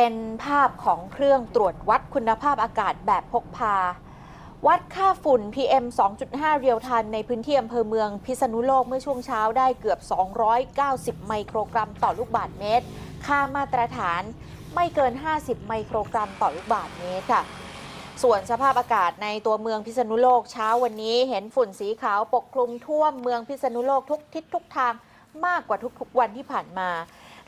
เป็นภาพของเครื่องตรวจวัดคุณภาพอากาศแบบพกพา วัดค่าฝุ่น PM 2.5 เรียวทันในพื้นที่อำเภอเมืองพิษณุโลกเมื่อช่วงเช้าได้เกือบ 290 ไมโครกรัมต่อลูกบาศก์เมตร ค่ามาตรฐานไม่เกิน 50 ไมโครกรัมต่อลูกบาศก์เมตรค่ะส่วนสภาพอากาศในตัวเมืองพิษณุโลกเช้าวันนี้ เห็นฝุ่นสีขาวปกคลุมท่วมเมืองพิษณุโลกทุกทิศทุกทางมากกว่าทุกๆวันที่ผ่านมา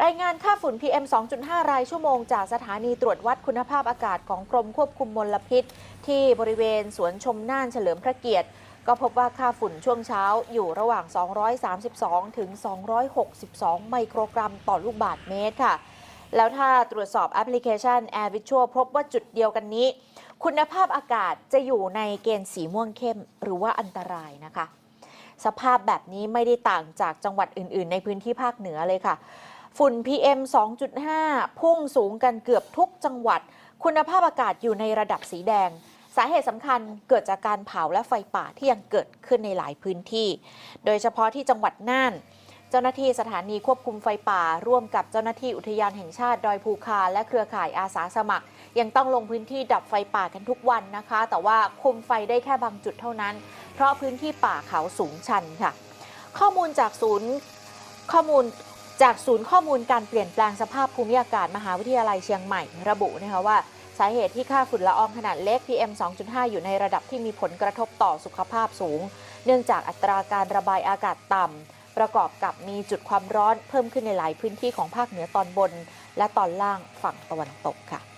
รายงานค่าฝุ่น PM 2.5 รายชั่วโมง จากสถานีตรวจวัดคุณภาพอากาศของกรมควบคุมมลพิษ ที่บริเวณสวนชมน่านเฉลิมพระเกียรติ ก็พบว่าค่าฝุ่นช่วงเช้าอยู่ระหว่าง 232 ถึง 262 ไมโครกรัมต่อลูกบาศก์เมตรค่ะ แล้วถ้าตรวจสอบแอปพลิเคชัน Air Visual พบว่าจุดเดียวกันนี้ คุณภาพอากาศจะอยู่ในเกณฑ์สีม่วงเข้ม หรือว่าอันตรายนะคะ สภาพแบบนี้ไม่ได้ต่างจากจังหวัดอื่น ๆ ในพื้นที่ภาคเหนือเลยค่ะ ฝุ่น PM 2.5 พุ่งสูงกันเกือบทุกจังหวัด คุณภาพอากาศอยู่ในระดับสีแดง สาเหตุสำคัญเกิดจากการเผาและไฟป่าที่ยังเกิดขึ้นในหลายพื้นที่ โดยเฉพาะที่จังหวัดน่าน เจ้าหน้าที่สถานีควบคุมไฟป่า ร่วมกับเจ้าหน้าที่อุทยานแห่งชาติดอยภูคา และเครือข่ายอาสาสมัคร ยังต้องลงพื้นที่ดับไฟป่ากันทุกวันนะคะ แต่ว่าคุมไฟได้แค่บางจุดเท่านั้น เพราะพื้นที่ป่าเขาสูงชันค่ะ ข้อมูลจากศูนย์ข้อมูล จากศูนย์ข้อมูลการเปลี่ยนแปลงสภาพภูมิอากาศมหาวิทยาลัยเชียงใหม่ ระบุนะคะว่าสาเหตุที่ค่าฝุ่นละอองขนาดเล็ก PM 2.5 อยู่ในระดับที่มีผลกระทบต่อสุขภาพสูง เนื่องจากอัตราการระบายอากาศต่ำ ประกอบกับมีจุดความร้อนเพิ่มขึ้นในหลายพื้นที่ของภาคเหนือตอนบน และตอนล่างฝั่งตะวันตกค่ะ